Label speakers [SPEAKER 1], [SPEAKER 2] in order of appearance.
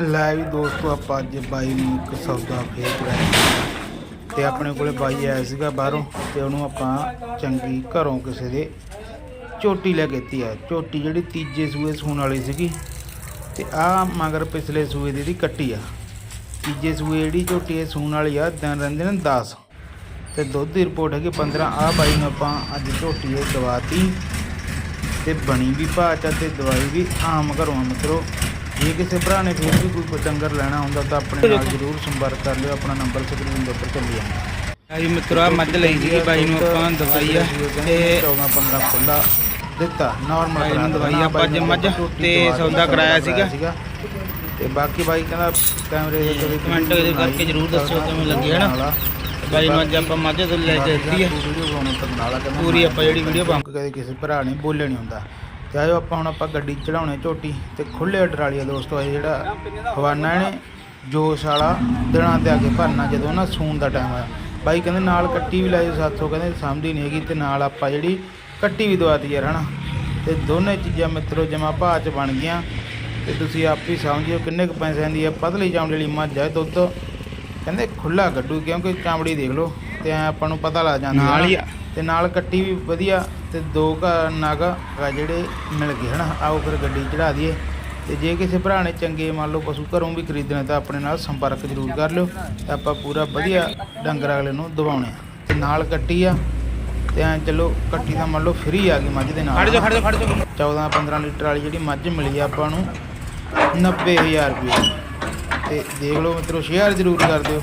[SPEAKER 1] ਲੈ ਵੀ ਦੋਸਤੋ, ਆਪਾਂ ਅੱਜ ਬਾਈ ਨੂੰ ਇੱਕ ਸੌਦਾ ਫੇਰ ਕਰਾਇਆ ਤੇ ਆਪਣੇ ਕੋਲੇ ਬਾਈ ਆਇਆ ਸੀਗਾ ਬਾਹਰੋਂ ਤੇ ਉਹਨੂੰ ਆਪਾਂ ਚੰਗੀ ਘਰੋਂ ਕਿਸੇ ਦੇ ਝੋਟੀ ਲੈ ਕੇ ਦਿੱਤੀ ਆ। ਝੋਟੀ ਜਿਹੜੀ ਤੀਜੇ ਸੂਏ ਸੂਣ ਵਾਲੀ ਸੀਗੀ। ਤੇ ਆ ਮਗਰ ਪਿਛਲੇ ਸੂਏ ਦੀ ਇਹਦੀ ਕੱਟੀ ਆ। ਤੀਜੇ ਸੂਏ ਜਿਹੜੀ ਝੋਟੀ ਇਹ ਸੂਣ ਵਾਲੀ ਆ, ਦਿਨ ਰਹਿੰਦੇ ਨੇ 10 ਤੇ ਦੁੱਧ ਦੀ ਰਿਪੋਰਟ ਹੈਗੀ 15 ਆ ਬਾਈ ਨੂੰ ਆਪਾਂ ਅੱਜ ਝੋਟੀ ਇਹ ਦਵਾਤੀ ਤੇ ਬਣੀ ਵੀ ਭਾਚਾ ਤੇ ਦਵਾਈ ਵੀ ਆਮ ਘਰੋਂ ਆ ਮਿੱਤਰੋ। ਜੇ ਕਿਸੇ ਭਰਾ ਨੇ ਫਿਰ ਵੀ ਕੋਈ ਡੰਗਰ ਲੈਣਾ ਹੁੰਦਾ ਤਾਂ ਆਪਣੇ ਨਾਲ ਜ਼ਰੂਰ ਸੰਪਰਕ ਕਰ ਲਿਓ ਆਪਣਾ ਨੰਬਰ ਸਕਰੀਨ ਦੇ ਉੱਪਰ ਚੱਲੀ ਜਾਂਦਾ।
[SPEAKER 2] ਆਈ ਮਿੱਤਰਾ ਮੱਝ ਲਈ ਸੀਗੀ ਬਾਈ ਨੂੰ ਆਪਾਂ ਦਵਾਈ ਆ ਤੇ
[SPEAKER 1] 14 15 ਖੁੱਲਾ ਦਿੱਤਾ ਨਾਰਮਲ
[SPEAKER 2] ਨੂੰ ਦਵਾਈ ਆਪਾਂ ਅੱਜ ਮੱਝ ਤੇ ਸੌਦਾ ਕਰਾਇਆ ਸੀਗਾ।
[SPEAKER 1] ਤੇ ਬਾਕੀ ਬਾਈ ਕਹਿੰਦਾ ਕੈਮਰੇ ਦੇ ਕਦੇ
[SPEAKER 2] ਕਮੈਂਟ ਕਰਕੇ ਜ਼ਰੂਰ ਦੱਸਿਓ ਕਿਵੇਂ ਲੱਗੀ ਹੈ ਨਾ? ਬਾਈ ਅੱਜ ਆਪਾਂ ਮੱਝ ਤੋਂ ਲੈ ਕੇ ਦਿੱਤੀ ਪੂਰੀ ਆਪਾਂ ਜਿਹੜੀ ਵੀਡੀਓ ਪਾ
[SPEAKER 1] ਕਦੇ ਕਿਸੇ ਭਰਾ ਨੇ ਬੋਲੇ ਨਹੀਂ ਹੁੰਦਾ। ਤੇ ਆਜੋ ਆਪਾਂ ਹੁਣ ਆਪਾਂ ਗੱਡੀ ਚੜਾਉਣੇ ਝੋਟੀ ਤੇ ਖੁੱਲੇ ਆਰਡਰ ਵਾਲੀ ਆ ਦੋਸਤੋ ਇਹ ਜਿਹੜਾ ਹਵਾਨਾ ਇਹਨੇ ਜੋਸ਼ ਵਾਲਾ ਦਿਨਾਂ ਤੇ ਆ ਕੇ ਭਰਨਾ ਜਦੋਂ ਨਾ ਸੂਣ ਦਾ ਟਾਈਮ ਆ ਬਾਈ ਕਹਿੰਦੇ ਨਾਲ ਕੱਟੀ ਵੀ ਲੈ ਜਾਓ ਸਾਥੋਂ ਕਹਿੰਦੇ ਸਮਝੀ ਨਹੀਂ ਹੈਗੀ ਤੇ ਨਾਲ ਆਪਾਂ ਜਿਹੜੀ ਕੱਟੀ ਵੀ ਦਵਾਤੀ ਯਾਰ ਹਨਾ? ਤੇ ਦੋਨੇ ਚੀਜ਼ਾਂ ਮਿੱਤਰੋ ਜਮਾ ਭਾਅ ਚ ਬਣ ਗਈਆਂ। ਤੇ ਤੁਸੀਂ ਆਪ ਹੀ ਸਮਝਿਓ ਕਿੰਨੇ ਕੁ ਪੈਸਿਆਂ ਦੀ ਆ ਪਤਲੀ ਚਾਮੜੀ ਵਾਲੀ ਮੱਝ ਇਹ ਦੁੱਧ। ਕਹਿੰਦੇ ਖੁੱਲਾ ਗੱਡੂ ਕਿਉਂਕਿ ਚਾਮੜੀ ਦੇਖ ਲਓ ਤੇ ਐਂ ਆਪਾਂ ਨੂੰ ਪਤਾ ਲੱਗ ਜਾਂਦਾ
[SPEAKER 2] ਨਾਲ ਹੀ।
[SPEAKER 1] ਤੇ ਨਾਲ ਕੱਟੀ ਵੀ ਵਧੀਆ ਤੇ ਦੋ ਨਗ ਆ ਜਿਹੜੇ ਮਿਲ ਗਏ ਹਨਾ? ਆਓ ਫਿਰ ਗੱਡੀ ਚੜਾ ਦਈਏ। ਤੇ ਜੇ ਕਿਸੇ ਭਰਾ ਨੇ ਚੰਗੇ ਮੰਨ ਲਓ ਪਸ਼ੂ ਘਰੋਂ ਵੀ ਖਰੀਦਣੇ ਤਾਂ ਆਪਣੇ ਨਾਲ ਸੰਪਰਕ ਜ਼ਰੂਰ ਕਰ ਲਿਓ ਤੇ ਆਪਾਂ ਪੂਰਾ ਵਧੀਆ ਡੰਗਰ ਅਗਲੇ ਨੂੰ ਦਵਾਉਣੇ ਤੇ ਨਾਲ ਕੱਟੀ ਆ ਤੇ ਐਂ ਚਲੋ ਕੱਟੀ ਤਾਂ ਮੰਨ ਲਓ ਫ੍ਰੀ ਆ ਗਈ ਮੱਝ ਦੇ ਨਾਲ।
[SPEAKER 2] ਖੜ ਜਾ ਖੜ ਜਾ ਖੜ ਜਾ
[SPEAKER 1] 14 15 ਲੀਟਰ ਵਾਲੀ ਜਿਹੜੀ ਮੱਝ ਮਿਲੀ ਆ ਆਪਾਂ ਨੂੰ 90000 ਰੁਪਏ। ਤੇ ਦੇਖ ਲਓ ਮਿੱਤਰੋ ਸ਼ੇਅਰ ਜ਼ਰੂਰ ਕਰ ਦਿਓ।